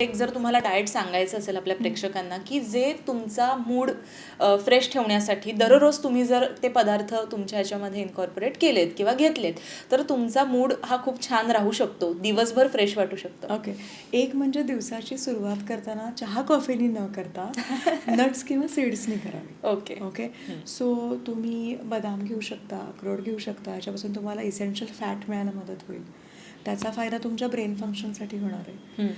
एक जर तुम्हाला डाएट सांगायचं असेल आपल्या प्रेक्षकांना की जे तुमचा मूड फ्रेश ठेवण्यासाठी दररोज तुम्ही जर ते पदार्थ तुमच्या ह्याच्यामध्ये इन्कॉर्पोरेट केलेत किंवा घेतलेत तर तुमचा मूड हा खूप छान राहू शकतो. दिवसभर फ्रेश वाटू शकतो. ओके एक म्हणजे दिवसाची सुरुवात करताना चहा कॉफीनी न करता नट्स किंवा सीड्सनी करावी ओके ओके सो तुम्ही बदाम घेऊ शकता अक्रोड घेऊ शकता याच्यापासून तुम्हाला इसेन्शियल फॅट मिळायला मदत होईल. त्याचा फायदा तुमच्या ब्रेन फंक्शनसाठी होणार आहे.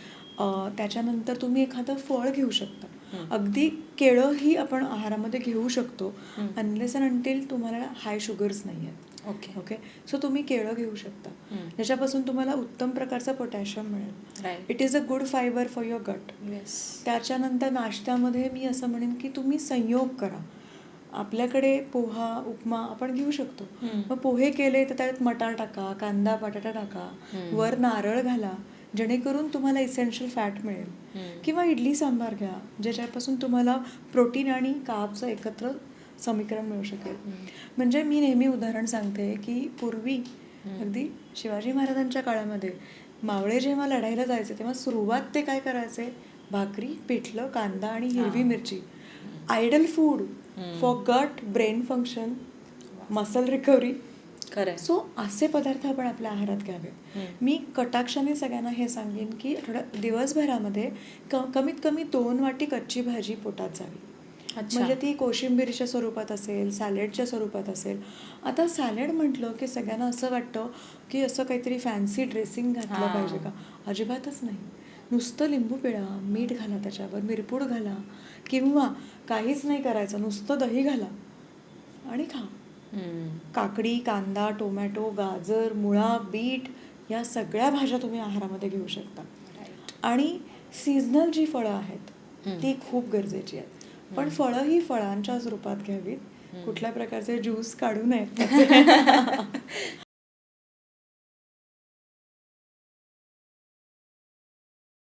त्याच्यानंतर तुम्ही एखादं फळ घेऊ शकता. अगदी केळं ही आपण आहारामध्ये घेऊ शकतो अनलेस अँड अनटिल तुम्हाला हाय शुगर्स नाही आहेत. ओके. ओके सो तुम्ही केळं घेऊ शकता. ज्याच्यापासून तुम्हाला उत्तम प्रकारचं पोटॅशियम मिळेल. It is a good fibre for your gut yes त्याच्यानंतर नाश्त्यामध्ये मी असं म्हणेन की तुम्ही संयोग करा. आपल्याकडे पोहा उपमा आपण घेऊ शकतो. मग पोहे केले तर त्यात मटार टाका कांदा बटाटा टाका. वर नारळ घाला. जेणेकरून तुम्हाला इसेन्शियल फॅट मिळेल. किंवा इडली सांबार घ्या ज्याच्यापासून तुम्हाला प्रोटीन आणि कापचं एकत्र समीकरण मिळू शकेल. म्हणजे मी नेहमी उदाहरण सांगते की पूर्वी अगदी शिवाजी महाराजांच्या काळामध्ये मावळे जेव्हा लढायला जायचे तेव्हा सुरुवात ते काय करायचे? भाकरी पिठलं कांदा आणि हिरवी मिरची. Ideal food for gut brain function muscle recovery खरंय सो असे पदार्थ आपण आपल्या आहारात घ्यावे. मी कटाक्षाने सगळ्यांना हे सांगेन की आठवड्या दिवसभरामध्ये क कमीत कमी दोन वाटी कच्ची भाजी पोटात जावी. म्हणजे ती कोशिंबिरीच्या स्वरूपात असेल सॅलेडच्या स्वरूपात असेल आता सॅलेड म्हटलं की सगळ्यांना असं वाटतं की असं काहीतरी फॅन्सी ड्रेसिंग घातलं. पाहिजे का अजिबातच नाही नुसतं लिंबू पिळा मीठ घाला त्याच्यावर मिरपूड घाला किंवा काहीच नाही करायचं नुसतं दही घाला आणि खा. काकडी कांदा टोमॅटो गाजर मुळा बीट या सगळ्या भाज्या तुम्ही आहारामध्ये घेऊ शकता. आणि सीझनल जी फळं आहेत. ती खूप गरजेची आहेत. पण फळं ही फळांच्या स्वरूपात घ्यावीत कुठल्या प्रकारचे ज्यूस काढू नयेत.